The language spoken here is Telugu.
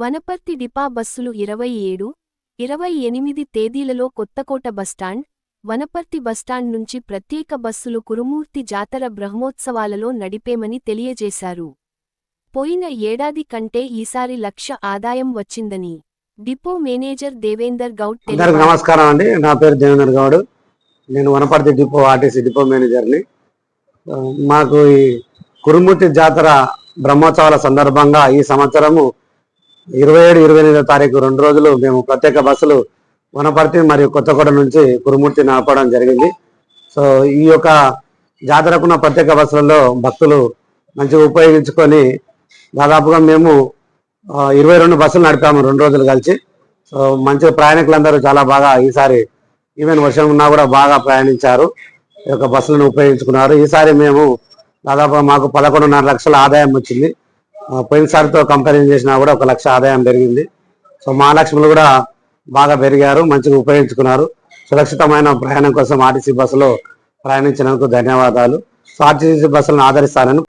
వనపర్తి డిపా బస్సులు ఇరవై ఏడు ఇరవై ఎనిమిది తేదీలలో కొత్తకోట బస్టాండ్ వనపర్తి బస్టాండ్ నుంచి ప్రత్యేక బస్సులు కురుమూర్తి జాతర బ్రహ్మోత్సవాలలో నడిపేమని తెలియజేశారు. పోయిన ఏడాది కంటే ఈసారి లక్ష ఆదాయం వచ్చిందని డిపో మేనేజర్ దేవేందర్ గౌడ్ నమస్కారం అండి. నా పేరు దేవేందర్ గౌడ్. నేను వనపర్తి డిపో ఆర్టీసీ డిపో మేనేజర్ని. మాకు ఈ కురుమూర్తి జాతర బ్రహ్మోత్సవాల సందర్భంగా ఈ సంవత్సరము ఇరవై ఏడు ఇరవై ఎనిమిదో తారీఖు రెండు రోజులు మేము ప్రత్యేక బస్సులు వనపర్తి మరియు కొత్తగూడ నుంచి కురుమూర్తిని ఆపడం జరిగింది. సో ఈ యొక్క జాతరకున్న ప్రత్యేక బస్సులలో భక్తులు మంచిగా ఉపయోగించుకొని దాదాపుగా మేము ఇరవై రెండు బస్సులు నడిపాము రెండు రోజులు కలిసి. సో మంచిగా ప్రయాణికులందరూ చాలా బాగా ఈసారి ఈవెన్ వర్షం ఉన్నా కూడా బాగా ప్రయాణించారు. ఈ యొక్క బస్సులను ఉపయోగించుకున్నారు. ఈసారి మేము దాదాపు మాకు పదకొండున్నర లక్షల ఆదాయం వచ్చింది. పోయినసారితో కంపారిజన్ చేసినా కూడా ఒక లక్ష ఆదాయం పెరిగింది. సో మహాలక్ష్మిలు కూడా బాగా పెరిగారు మంచిగా ఉపయోగించుకున్నారు. సురక్షితమైన ప్రయాణం కోసం ఆర్టీసీ బస్సులో ప్రయాణించినందుకు ధన్యవాదాలు. సో ఆర్టీసీ బస్సులను ఆదరిస్తానని